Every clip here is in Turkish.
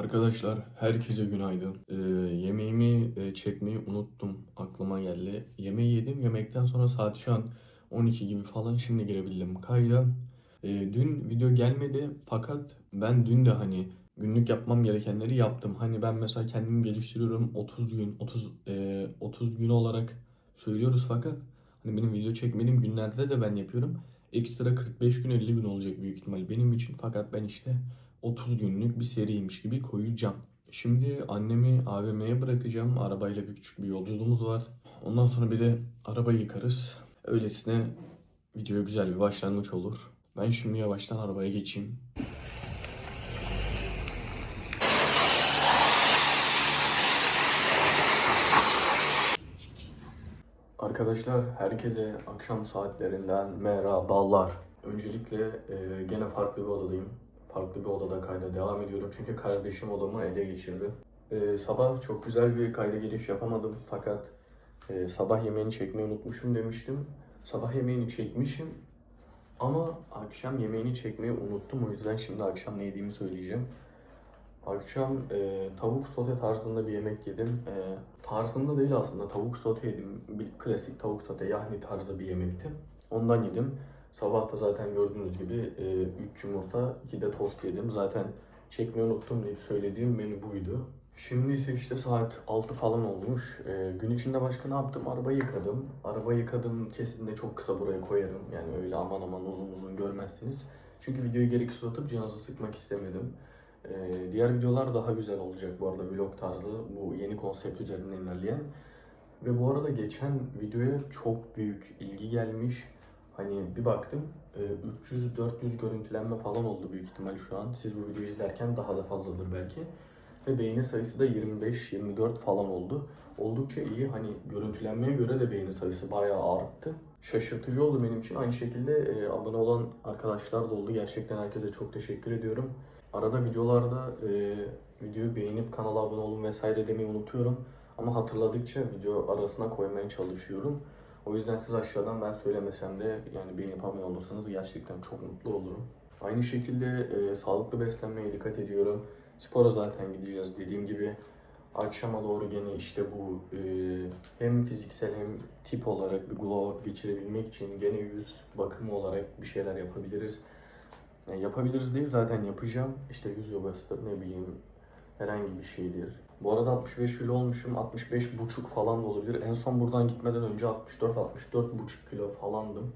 Arkadaşlar herkese günaydın. Ee, yemeğimi e, çekmeyi unuttum. Aklıma geldi. Yemeği yedim. Yemekten sonra saat şu an 12 gibi falan. Şimdi girebildim kayda. Ee, dün video gelmedi fakat ben dün de hani günlük yapmam gerekenleri yaptım. Hani ben mesela kendimi geliştiriyorum 30 gün 30 e, 30 gün olarak söylüyoruz fakat hani benim video çekmediğim günlerde de ben yapıyorum. Ekstra 45 gün 50 gün olacak büyük ihtimal benim için fakat ben işte 30 günlük bir seriymiş gibi koyacağım. Şimdi annemi AVM'ye bırakacağım. Arabayla bir küçük bir yolculuğumuz var. Ondan sonra bir de arabayı yıkarız. Öylesine video güzel bir başlangıç olur. Ben şimdi yavaştan arabaya geçeyim. Arkadaşlar herkese akşam saatlerinden merhabalar. Öncelikle e, gene farklı bir odadayım. Farklı bir odada kayda devam ediyorum çünkü kardeşim odamı ele geçirdi. E, sabah çok güzel bir kayda giriş yapamadım fakat e, sabah yemeğini çekmeyi unutmuşum demiştim. Sabah yemeğini çekmişim ama akşam yemeğini çekmeyi unuttum. O yüzden şimdi akşam ne yediğimi söyleyeceğim. Akşam e, tavuk sote tarzında bir yemek yedim. E, tarzında değil aslında tavuk sote yedim. Bir klasik tavuk sote yahni tarzı bir yemekti. Ondan yedim. Sabah da zaten gördüğünüz gibi 3 yumurta 2 de tost yedim. Zaten çekmeyi unuttum deyip söylediğim menü buydu. Şimdi ise işte saat 6 falan olmuş. E, gün içinde başka ne yaptım? Arabayı yıkadım. Arabayı yıkadım kesin de çok kısa buraya koyarım. Yani öyle aman aman uzun uzun görmezsiniz. Çünkü videoyu gereksiz uzatıp canınızı sıkmak istemedim. Ee, diğer videolar daha güzel olacak bu arada vlog tarzı bu yeni konsept üzerinden ilerleyen. Ve bu arada geçen videoya çok büyük ilgi gelmiş. Hani bir baktım e, 300-400 görüntülenme falan oldu büyük ihtimal şu an. Siz bu videoyu izlerken daha da fazladır belki. Ve beğeni sayısı da 25-24 falan oldu. Oldukça iyi. Hani görüntülenmeye göre de beğeni sayısı bayağı arttı. Şaşırtıcı oldu benim için. Aynı şekilde e, abone olan arkadaşlar da oldu. Gerçekten herkese çok teşekkür ediyorum. Arada videolarda e, videoyu beğenip kanala abone olun vesaire demeyi unutuyorum. Ama hatırladıkça video arasına koymaya çalışıyorum. O yüzden siz aşağıdan ben söylemesem de yani beğenip abone olursanız gerçekten çok mutlu olurum. Aynı şekilde e, sağlıklı beslenmeye dikkat ediyorum. Spora zaten gideceğiz dediğim gibi. Akşama doğru gene işte bu e, hem fiziksel hem tip olarak bir glow up geçirebilmek için gene yüz bakımı olarak bir şeyler yapabiliriz. Yani yapabiliriz değil zaten yapacağım. İşte yüz yogasıdır ne bileyim herhangi bir şeydir. Bu arada 65 kilo olmuşum. 65 buçuk falan da olabilir. En son buradan gitmeden önce 64 64 buçuk kilo falandım.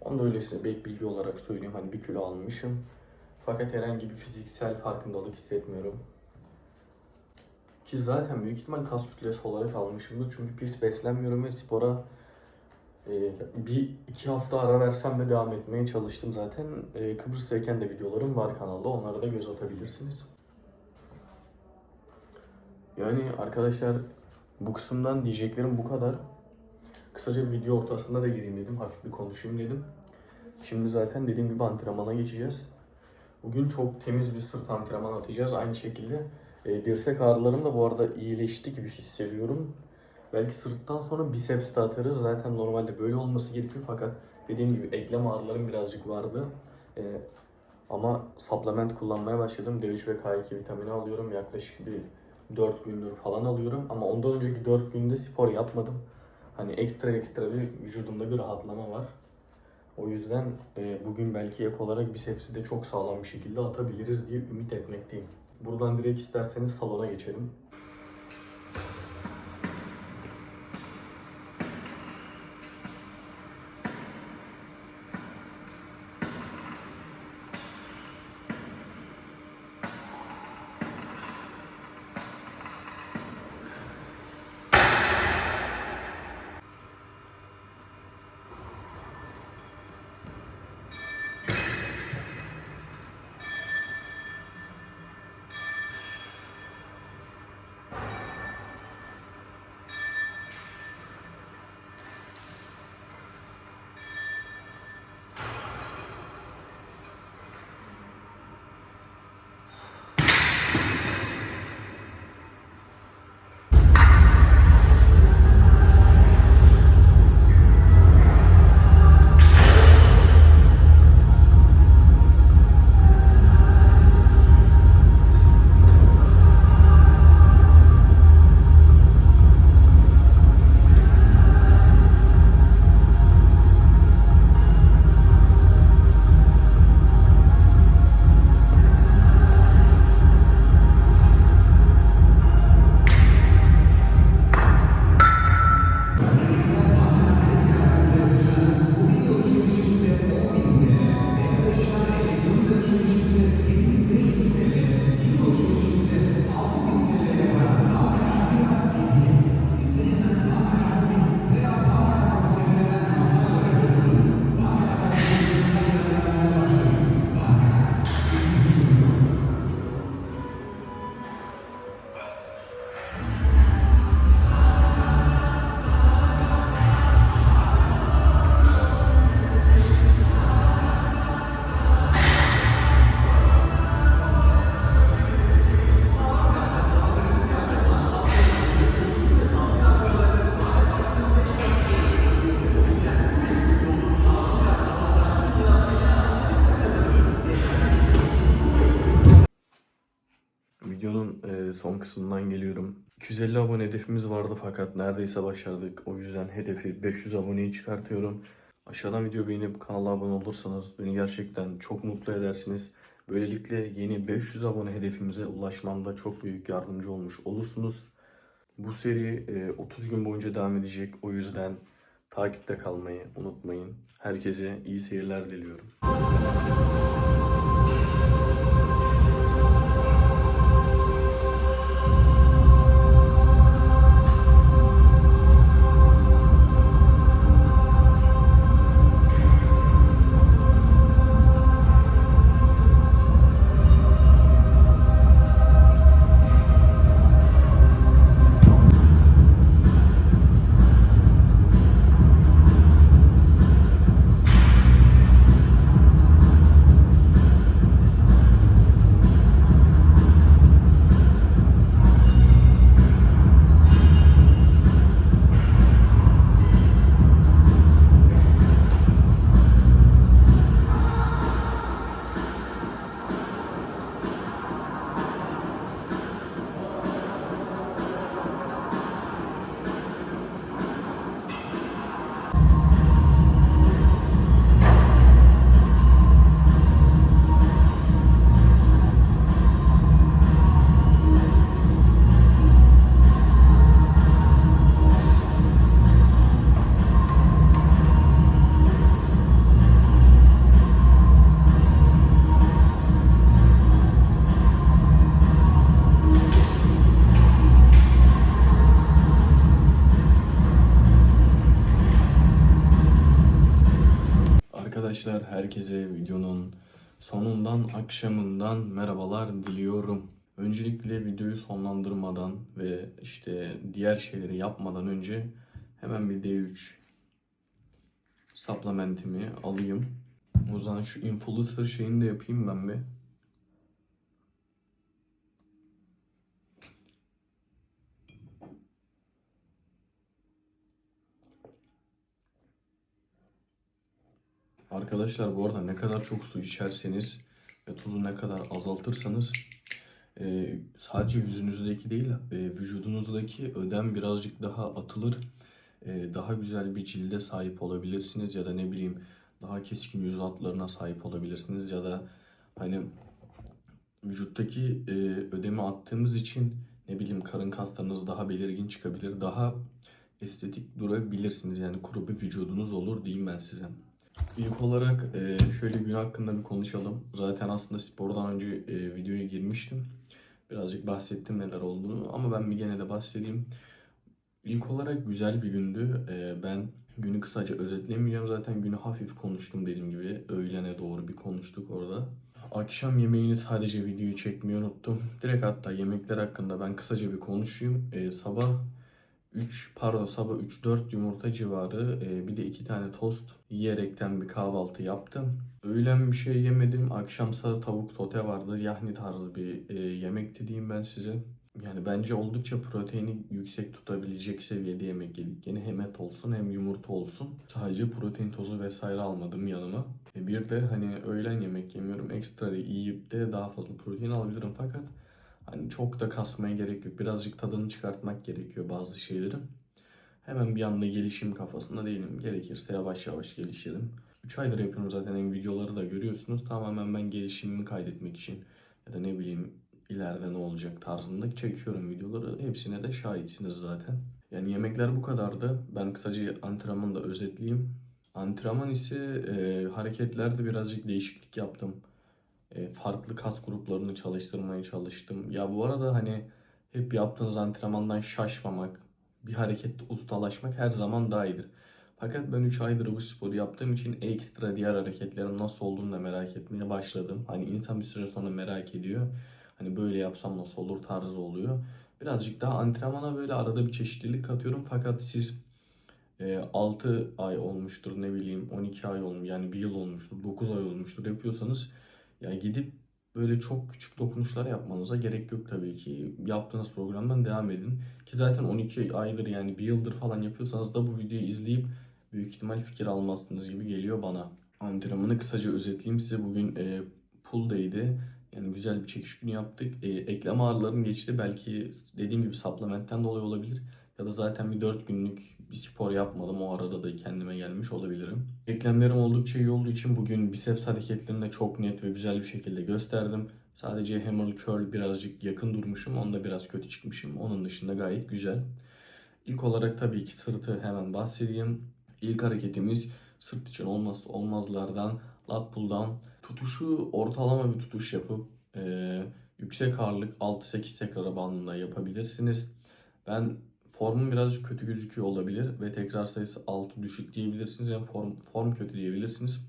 Onu da öylesine bir bilgi olarak söyleyeyim. Hani bir kilo almışım. Fakat herhangi bir fiziksel farkındalık hissetmiyorum. Ki zaten büyük ihtimal kas kütlesi olarak almışımdır. Çünkü pis beslenmiyorum ve spora e, bir iki hafta ara versem de devam etmeye çalıştım zaten. E, Kıbrıs'tayken de videolarım var kanalda. Onlara da göz atabilirsiniz. Yani arkadaşlar bu kısımdan diyeceklerim bu kadar. Kısaca bir video ortasında da gireyim dedim. Hafif bir konuşayım dedim. Şimdi zaten dediğim gibi antrenmana geçeceğiz. Bugün çok temiz bir sırt antrenman atacağız. Aynı şekilde e, dirsek ağrılarım da bu arada iyileşti gibi hissediyorum. Belki sırttan sonra biceps de atarız. Zaten normalde böyle olması gerekiyor fakat dediğim gibi eklem ağrılarım birazcık vardı. E, ama supplement kullanmaya başladım. D3 ve K2 vitamini alıyorum. Yaklaşık bir 4 gündür falan alıyorum. Ama ondan önceki 4 günde spor yapmadım. Hani ekstra ekstra bir vücudumda bir rahatlama var. O yüzden e, bugün belki ek olarak bisepsi de çok sağlam bir şekilde atabiliriz diye ümit etmekteyim. Buradan direkt isterseniz salona geçelim. Kısmından geliyorum. 250 abone hedefimiz vardı fakat neredeyse başardık. O yüzden hedefi 500 aboneyi çıkartıyorum. Aşağıdan video beğenip kanala abone olursanız beni gerçekten çok mutlu edersiniz. Böylelikle yeni 500 abone hedefimize ulaşmamda çok büyük yardımcı olmuş olursunuz. Bu seri e, 30 gün boyunca devam edecek. O yüzden takipte kalmayı unutmayın. Herkese iyi seyirler diliyorum. Herkese videonun sonundan akşamından merhabalar diliyorum. Öncelikle videoyu sonlandırmadan ve işte diğer şeyleri yapmadan önce hemen bir D3 supplementimi alayım. O zaman şu influencer şeyini de yapayım ben bir. Arkadaşlar bu arada ne kadar çok su içerseniz ve tuzu ne kadar azaltırsanız e, sadece yüzünüzdeki değil e, vücudunuzdaki ödem birazcık daha atılır. E, daha güzel bir cilde sahip olabilirsiniz ya da ne bileyim daha keskin yüz hatlarına sahip olabilirsiniz ya da hani vücuttaki e, ödemi attığımız için ne bileyim karın kaslarınız daha belirgin çıkabilir. Daha estetik durabilirsiniz. Yani kuru bir vücudunuz olur diyeyim ben size. İlk olarak e, şöyle gün hakkında bir konuşalım. Zaten aslında spordan önce e, videoya girmiştim. Birazcık bahsettim neler olduğunu ama ben bir gene de bahsedeyim. İlk olarak güzel bir gündü. E, ben günü kısaca özetlemeyeceğim. Zaten günü hafif konuştum dediğim gibi. Öğlene doğru bir konuştuk orada. Akşam yemeğini sadece videoyu çekmeyi unuttum. Direkt hatta yemekler hakkında ben kısaca bir konuşayım. Sabah 3 pardon sabah 3-4 yumurta civarı e, bir de 2 tane tost yiyerekten bir kahvaltı yaptım. Öğlen bir şey yemedim. Akşamsa tavuk sote vardı. Yahni tarzı bir e, yemekti diyeyim ben size. Yani bence oldukça proteini yüksek tutabilecek seviyede yemek yedik. Yine hem et olsun hem yumurta olsun. Sadece protein tozu vesaire almadım yanıma. E, bir de hani öğlen yemek yemiyorum. Ekstra yiyip de daha fazla protein alabilirim fakat Hani çok da kasmaya gerek yok. Birazcık tadını çıkartmak gerekiyor bazı şeylerin. Hemen bir anda gelişim kafasında değilim. Gerekirse yavaş yavaş gelişelim. 3 aydır yapıyorum zaten en videoları da görüyorsunuz. Tamamen ben gelişimimi kaydetmek için ya da ne bileyim ileride ne olacak tarzında çekiyorum videoları. Hepsine de şahitsiniz zaten. Yani yemekler bu kadardı. Ben kısaca antrenmanı da özetleyeyim. Antrenman ise e, hareketlerde birazcık değişiklik yaptım farklı kas gruplarını çalıştırmaya çalıştım. Ya bu arada hani hep yaptığınız antrenmandan şaşmamak, bir harekette ustalaşmak her zaman daha iyidir. Fakat ben 3 aydır bu sporu yaptığım için ekstra diğer hareketlerin nasıl olduğunu da merak etmeye başladım. Hani insan bir süre sonra merak ediyor. Hani böyle yapsam nasıl olur tarzı oluyor. Birazcık daha antrenmana böyle arada bir çeşitlilik katıyorum. Fakat siz 6 e, ay olmuştur ne bileyim 12 ay olmuş yani 1 yıl olmuştur 9 ay olmuştur yapıyorsanız yani gidip böyle çok küçük dokunuşlar yapmanıza gerek yok tabii ki. Yaptığınız programdan devam edin. Ki zaten 12 aydır yani bir yıldır falan yapıyorsanız da bu videoyu izleyip büyük ihtimal fikir almazsınız gibi geliyor bana. Antrenmanı kısaca özetleyeyim size. Bugün e, pull day'di. Yani güzel bir çekiş günü yaptık. E, eklem ağrılarım geçti. Belki dediğim gibi supplementten dolayı olabilir. Ya da zaten bir 4 günlük bir spor yapmadım. O arada da kendime gelmiş olabilirim. Eklemlerim oldukça iyi olduğu için bugün biceps hareketlerini de çok net ve güzel bir şekilde gösterdim. Sadece hammer curl birazcık yakın durmuşum. Onda biraz kötü çıkmışım. Onun dışında gayet güzel. İlk olarak tabii ki sırtı hemen bahsedeyim. İlk hareketimiz sırt için olmazsa olmazlardan lat pull down. Tutuşu ortalama bir tutuş yapıp e, yüksek ağırlık 6-8 tekrara bandında yapabilirsiniz. Ben formum birazcık kötü gözüküyor olabilir ve tekrar sayısı 6 düşük diyebilirsiniz. Yani form, form kötü diyebilirsiniz.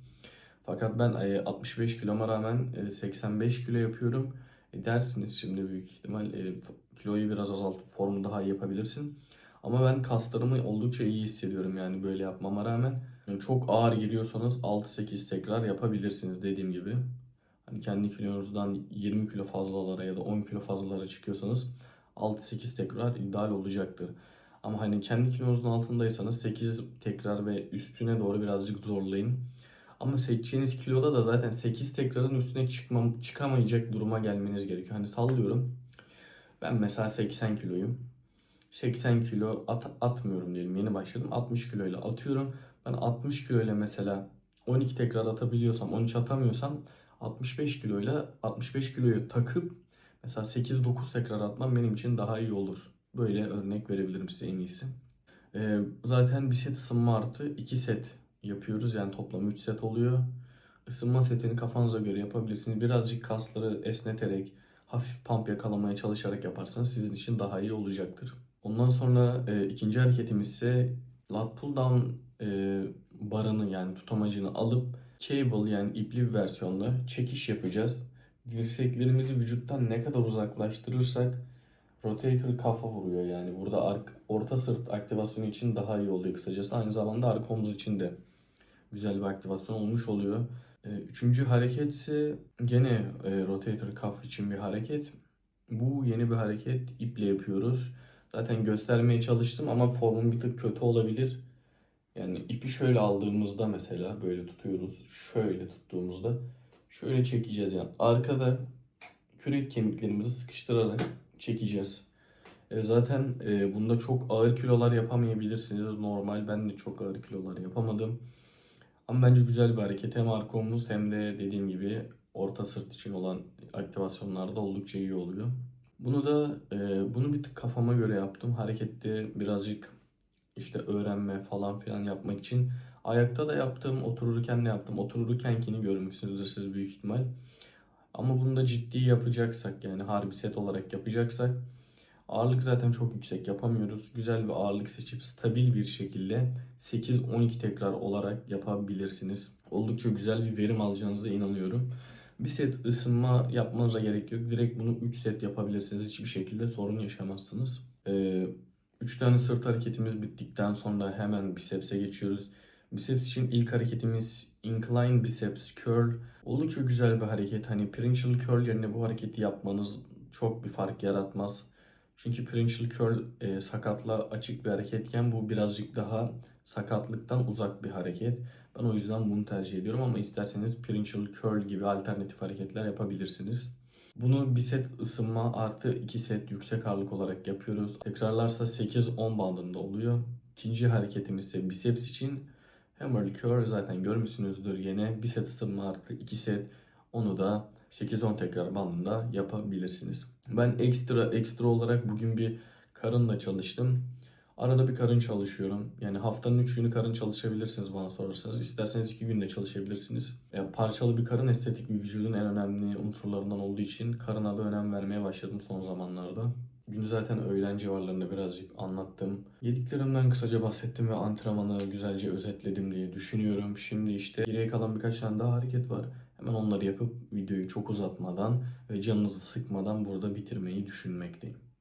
Fakat ben e, 65 kiloma rağmen e, 85 kilo yapıyorum. E, dersiniz şimdi büyük ihtimal e, kiloyu biraz azaltıp formu daha iyi yapabilirsin. Ama ben kaslarımı oldukça iyi hissediyorum yani böyle yapmama rağmen. Yani çok ağır geliyorsanız 6-8 tekrar yapabilirsiniz dediğim gibi. Hani kendi kilonuzdan 20 kilo fazlalara ya da 10 kilo fazlalara çıkıyorsanız 6-8 tekrar ideal olacaktır. Ama hani kendi kilonuzun altındaysanız 8 tekrar ve üstüne doğru birazcık zorlayın. Ama seçeceğiniz kiloda da zaten 8 tekrarın üstüne çıkmam, çıkamayacak duruma gelmeniz gerekiyor. Hani sallıyorum. Ben mesela 80 kiloyum. 80 kilo at, atmıyorum diyelim. Yeni başladım. 60 kiloyla atıyorum. Ben 60 kiloyla mesela 12 tekrar atabiliyorsam, 13 atamıyorsam 65 kiloyla 65 kiloyu takıp mesela 8-9 tekrar atmam benim için daha iyi olur. Böyle örnek verebilirim size en iyisi. Ee, zaten bir set ısınma artı 2 set yapıyoruz. Yani toplam 3 set oluyor. Isınma setini kafanıza göre yapabilirsiniz. Birazcık kasları esneterek, hafif pump yakalamaya çalışarak yaparsanız sizin için daha iyi olacaktır. Ondan sonra e, ikinci hareketimiz ise lat pull down e, barını yani tutamacını alıp cable yani ipli bir versiyonda çekiş yapacağız. Dirseklerimizi vücuttan ne kadar uzaklaştırırsak rotator kafa vuruyor yani burada ark, orta sırt aktivasyonu için daha iyi oluyor kısacası. Aynı zamanda arka omuz için de güzel bir aktivasyon olmuş oluyor. E, üçüncü hareket ise gene e, rotator cuff için bir hareket. Bu yeni bir hareket iple yapıyoruz. Zaten göstermeye çalıştım ama formum bir tık kötü olabilir. Yani ipi şöyle aldığımızda mesela böyle tutuyoruz. Şöyle tuttuğumuzda şöyle çekeceğiz yani. Arkada kürek kemiklerimizi sıkıştırarak çekeceğiz. E, zaten e, bunda çok ağır kilolar yapamayabilirsiniz. Normal ben de çok ağır kilolar yapamadım. Ama bence güzel bir hareket. Hem arka omuz hem de dediğim gibi orta sırt için olan aktivasyonlarda oldukça iyi oluyor. Bunu da e, bunu bir tık kafama göre yaptım. Harekette birazcık işte öğrenme falan filan yapmak için. Ayakta da yaptım, otururken de yaptım. Otururkenkini görmüşsünüzdür siz büyük ihtimal. Ama bunu da ciddi yapacaksak yani harbi set olarak yapacaksak ağırlık zaten çok yüksek yapamıyoruz. Güzel bir ağırlık seçip stabil bir şekilde 8-12 tekrar olarak yapabilirsiniz. Oldukça güzel bir verim alacağınıza inanıyorum. Bir set ısınma yapmanıza gerek yok. Direkt bunu 3 set yapabilirsiniz. Hiçbir şekilde sorun yaşamazsınız. 3 ee, tane sırt hareketimiz bittikten sonra hemen biceps'e geçiyoruz. Biceps için ilk hareketimiz incline biceps curl. Oldukça güzel bir hareket. Hani Pringle curl yerine bu hareketi yapmanız çok bir fark yaratmaz. Çünkü Pringle curl e, sakatla açık bir hareketken bu birazcık daha sakatlıktan uzak bir hareket. Ben o yüzden bunu tercih ediyorum ama isterseniz Pringle curl gibi alternatif hareketler yapabilirsiniz. Bunu bir set ısınma artı iki set yüksek ağırlık olarak yapıyoruz. Tekrarlarsa 8-10 bandında oluyor. İkinci hareketimiz ise biceps için hammer curl zaten görmüşsünüzdür yine. Bir set ısınma artı iki set onu da 8-10 tekrar bandında yapabilirsiniz. Ben ekstra ekstra olarak bugün bir karınla çalıştım. Arada bir karın çalışıyorum. Yani haftanın 3 günü karın çalışabilirsiniz bana sorarsanız. İsterseniz 2 günde çalışabilirsiniz. Yani parçalı bir karın estetik bir vücudun en önemli unsurlarından olduğu için karına da önem vermeye başladım son zamanlarda. Günü zaten öğlen civarlarında birazcık anlattım. Yediklerimden kısaca bahsettim ve antrenmanı güzelce özetledim diye düşünüyorum. Şimdi işte geriye kalan birkaç tane daha hareket var. Hemen onları yapıp videoyu çok uzatmadan ve canınızı sıkmadan burada bitirmeyi düşünmekteyim.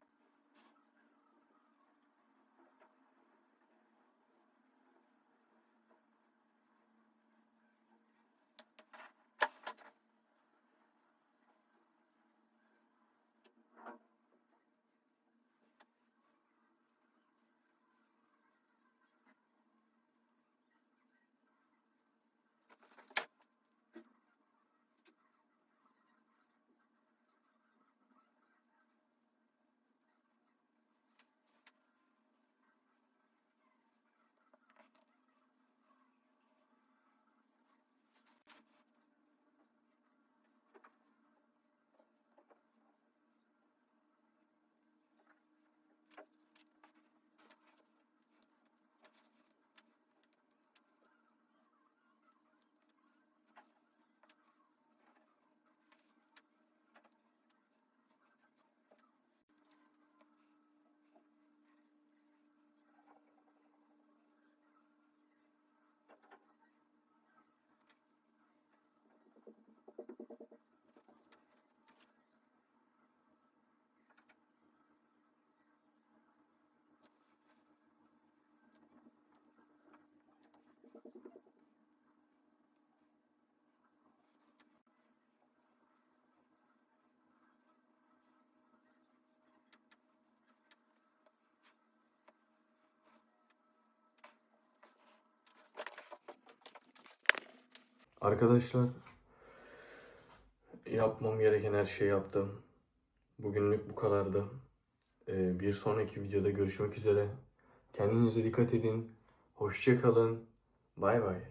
Arkadaşlar yapmam gereken her şeyi yaptım. Bugünlük bu kadardı. Ee, bir sonraki videoda görüşmek üzere. Kendinize dikkat edin. Hoşça kalın. Bay bay.